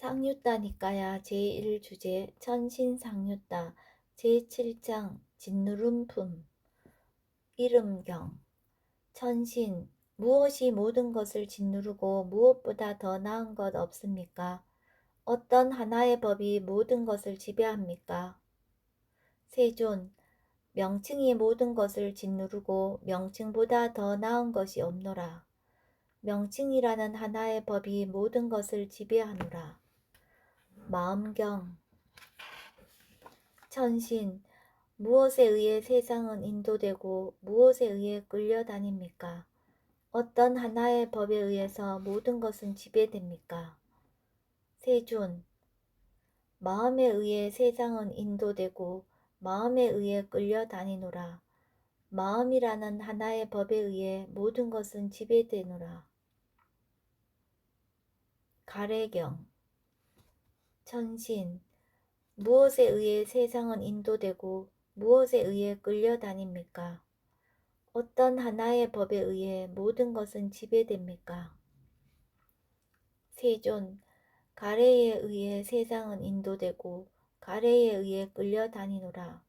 상유따니까야 제1주제 천신상유따 제7장 진누름품 이름경 천신 무엇이 모든 것을 짓누르고 무엇보다 더 나은 것 없습니까? 어떤 하나의 법이 모든 것을 지배합니까? 세존 명칭이 모든 것을 짓누르고 명칭보다 더 나은 것이 없노라. 명칭이라는 하나의 법이 모든 것을 지배하노라. 마음경 천신 무엇에 의해 세상은 인도되고 무엇에 의해 끌려다닙니까? 어떤 하나의 법에 의해서 모든 것은 지배됩니까? 세존 마음에 의해 세상은 인도되고 마음에 의해 끌려다니노라. 마음이라는 하나의 법에 의해 모든 것은 지배되노라. 가래경 천신 무엇에 의해 세상은 인도되고 무엇에 의해 끌려다닙니까? 어떤 하나의 법에 의해 모든 것은 지배됩니까? 세존 가래에 의해 세상은 인도되고 가래에 의해 끌려다니노라.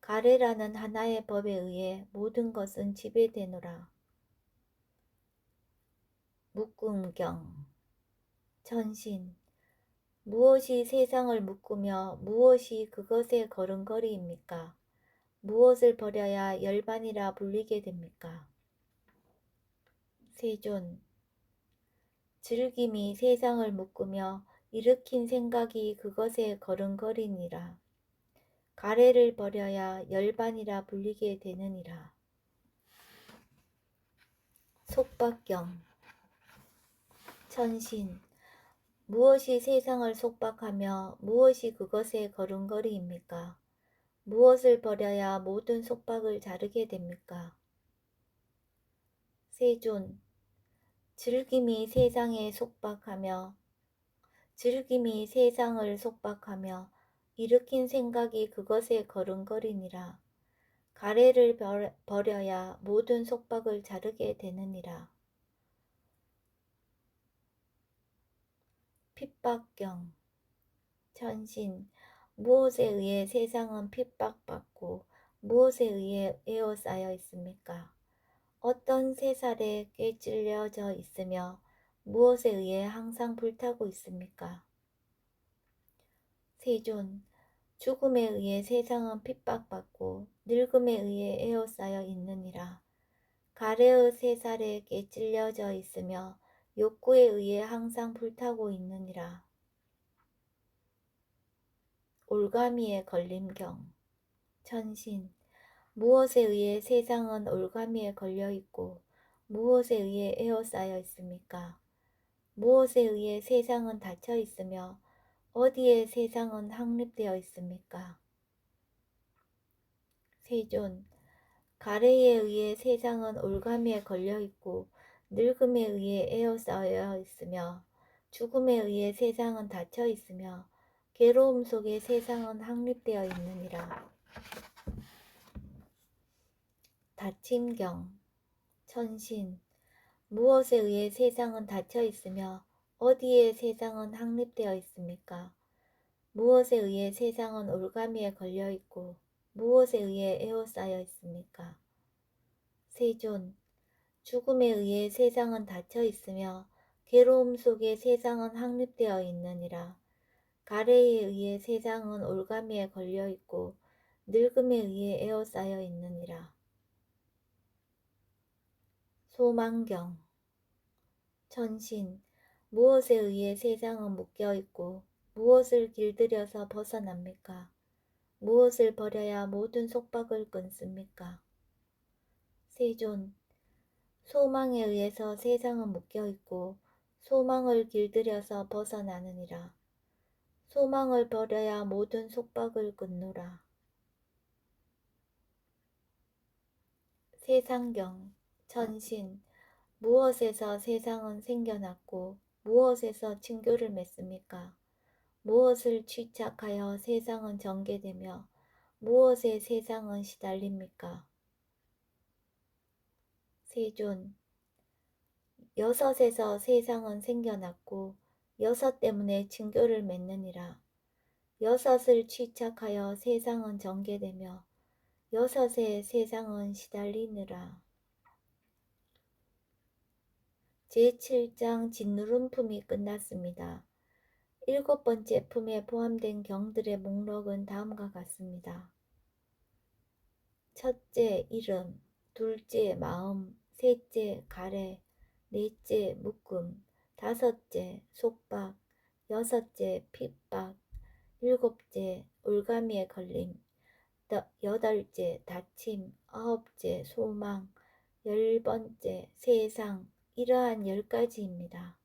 가래라는 하나의 법에 의해 모든 것은 지배되노라. 묶음경 천신 무엇이 세상을 묶으며 무엇이 그것에 걸음걸이입니까? 무엇을 버려야 열반이라 불리게 됩니까? 세존 즐김이 세상을 묶으며 일으킨 생각이 그것에 걸음걸이니라. 가래를 버려야 열반이라 불리게 되느니라. 속박경 천신 무엇이 세상을 속박하며 무엇이 그것에 걸음걸이입니까? 무엇을 버려야 모든 속박을 자르게 됩니까? 세존 즐김이 세상에 속박하며 즐김이 세상을 속박하며 일으킨 생각이 그것에 걸음걸이니라. 가래를 버려야 모든 속박을 자르게 되느니라. 핍박경 천신 무엇에 의해 세상은 핍박받고 무엇에 의해 에워싸여 있습니까? 어떤 새살에 꿰찔려져 있으며 무엇에 의해 항상 불타고 있습니까? 세존 죽음에 의해 세상은 핍박받고 늙음에 의해 에워싸여 있느니라. 가래의 새살에 깨찔려져 있으며 욕구에 의해 항상 불타고 있느니라. 올가미의 걸림경 천신 무엇에 의해 세상은 올가미에 걸려 있고 무엇에 의해 에워싸여 있습니까? 무엇에 의해 세상은 닫혀 있으며 어디에 세상은 확립되어 있습니까? 세존 가래에 의해 세상은 올가미에 걸려 있고 늙음에 의해 에워싸여 있으며 죽음에 의해 세상은 닫혀 있으며 괴로움 속에 세상은 확립되어 있느니라. 닫힘경 천신 무엇에 의해 세상은 닫혀 있으며 어디에 세상은 확립되어 있습니까? 무엇에 의해 세상은 올가미에 걸려 있고 무엇에 의해 에워싸여 있습니까? 세존 죽음에 의해 세상은 닫혀 있으며 괴로움 속에 세상은 확립되어 있느니라. 가래에 의해 세상은 올가미에 걸려 있고 늙음에 의해 에워싸여 있느니라. 소망경 천신 무엇에 의해 세상은 묶여 있고 무엇을 길들여서 벗어납니까? 무엇을 버려야 모든 속박을 끊습니까? 세존 소망에 의해서 세상은 묶여 있고 소망을 길들여서 벗어나느니라. 소망을 버려야 모든 속박을 끊노라. 세상경, 천신, 무엇에서 세상은 생겨났고 무엇에서 친교를 맺습니까? 무엇을 취착하여 세상은 전개되며 무엇에 세상은 시달립니까? 세존 여섯에서 세상은 생겨났고 여섯 때문에 친교를 맺느니라. 여섯을 취착하여 세상은 정계되며 여섯에 세상은 시달리느라. 제7장 진누름품이 끝났습니다. 일곱 번째 품에 포함된 경들의 목록은 다음과 같습니다. 첫째 이름, 둘째 마음, 셋째 가래, 넷째 묶음, 다섯째 속박, 여섯째 핍박, 일곱째 올가미에 걸림, 더- 여덟째 다침, 아홉째 소망, 열 번째 세상, 이러한 열 가지입니다.